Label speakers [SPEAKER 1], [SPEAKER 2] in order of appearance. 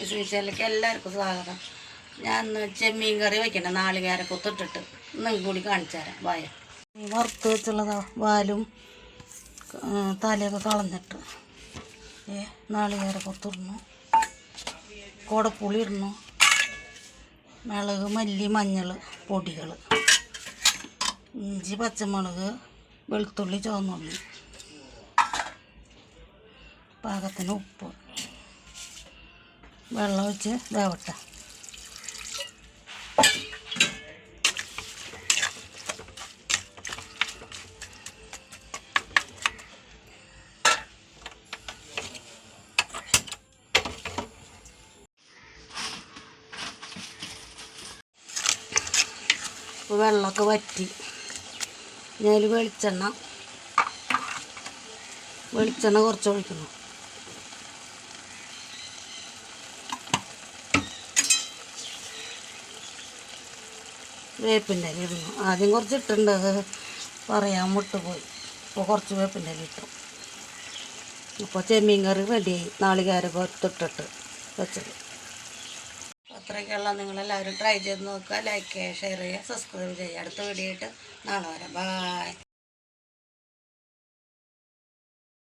[SPEAKER 1] വിശേഷത്തിലേക്ക് എല്ലാവർക്കും സ്വാഗതം. ഞാൻ ഇന്ന് ചെമ്മീൻ കറി വയ്ക്കണ്ട നാളികേര കൊത്തിട്ടിട്ട്. ഇന്നും കൂടി കാണിച്ചു തരാം വായ. വറുത്ത് വെച്ചുള്ളതാ വാലും തലയൊക്കെ കളഞ്ഞിട്ട്. ഏ നാളികേര കൊത്തിടണു കോടപ്പുളി ഇടുന്നു. മുളക് മല്ലി മഞ്ഞൾ പൊടികൾ ഇഞ്ചി പച്ചമുളക് വെളുത്തുള്ളി ചുവന്നുള്ളി. പാകത്തിന് ഉപ്പ്. വെള്ളം ഒഴിച്ച് വേവട്ടെ അപ്പോൾ വെള്ളമൊക്കെ വറ്റി. ഞാൻ വെളിച്ചെണ്ണ വെളിച്ചെണ്ണ കുറച്ച് ഒഴിക്കുന്നു വേപ്പിന്റെ ഇല ഇടുന്നു. ആദ്യം കുറച്ച് ഇട്ടുണ്ടത് പറയാൻ വിട്ടുപോയി ഇപ്പോൾ കുറച്ച് വേപ്പിന്റെ ഇല ഇട്ടു. ഇപ്പോൾ ചെമ്മീൻ കറി റെഡിയായി നാളികേരൊക്കെ ഒത്തിട്ടിട്ട് വെച്ചത്. അത്രയ്ക്കുള്ള നിങ്ങളെല്ലാവരും ട്രൈ ചെയ്ത് നോക്കുക. ലൈക്ക് ചെയ്യുക ഷെയർ ചെയ്യുക സബ്സ്ക്രൈബ് ചെയ്യുക. അടുത്ത വീഡിയോ ആയിട്ട് നാളെ വരാം. ബായ്